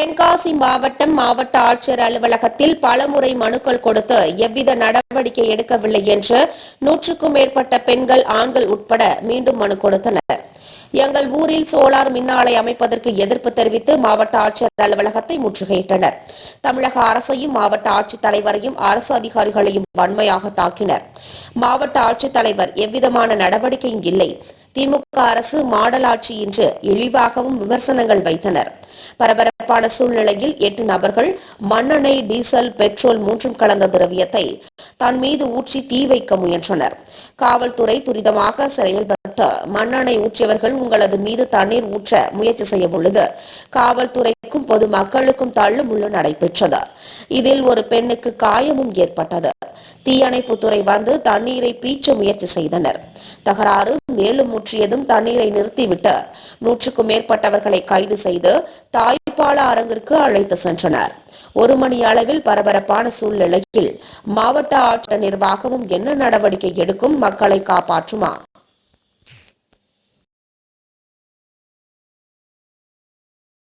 தென்காசி மாவட்டம் மாவட்ட ஆட்சியர் அலுவலகத்தில் பலமுறை மனுக்கள் கொடுத்து எவ்வித நடவடிக்கை எடுக்கவில்லை என்று நூற்றுக்கும் மேற்பட்ட பெண்கள் ஆண்கள் உட்பட மீண்டும் மனு கொடுத்தனர். எங்கள் ஊரில் சோலார் மின்னாலை அமைப்பதற்கு எதிர்ப்பு தெரிவித்து மாவட்ட ஆட்சியர் அலுவலகத்தை முற்றுகையிட்டனர். தமிழக அரசையும் மாவட்ட ஆட்சித்தலைவரையும் அரசு அதிகாரிகளையும் வன்மையாக தாக்கினர். மாவட்ட ஆட்சித்தலைவர் எவ்விதமான நடவடிக்கையும் இல்லை. திமுக அரசு மாடல் ஆட்சி என்று இழிவாகவும் விமர்சனங்கள் வைத்தனர். பரபரப்பான சூழ்நிலையில் எட்டு நபர்கள் மண்ணெண்ணெய் டீசல் பெட்ரோல் மூன்றும் கலந்த திரவியத்தை தன் மீது ஊற்றி தீ வைக்க முயன்றனர். காவல்துறை துரிதமாக செயல்பட்டு மண்ணெண்ணெய் ஊற்றிய ஊற்றியவர்கள் உங்களது மீது தண்ணீர் ஊற்ற முயற்சி செய்ய பொழுது காவல்துறைக்கும் பொதுமக்களுக்கும் தள்ளுமுள்ளு நடைபெற்றது. இதில் ஒரு பெண்ணுக்கு காயமும் ஏற்பட்டது. தீயணைப்புத்துறை வந்து தண்ணீரை பீச்ச முயற்சி செய்தனர். தகராறு மேலும் முற்றியதும் தண்ணீரை நிறுத்திவிட்டு நூற்றுக்கும் மேற்பட்டவர்களை கைது செய்து தாய்ப்பால அரங்கிற்கு அழைத்து சென்றனர். ஒரு மணி அளவில் பரபரப்பான சூழ்நிலையில் மாவட்ட ஆட்சியர் நிர்வாகமும் என்ன நடவடிக்கை எடுக்கும் மக்களை காப்பாற்றுமா?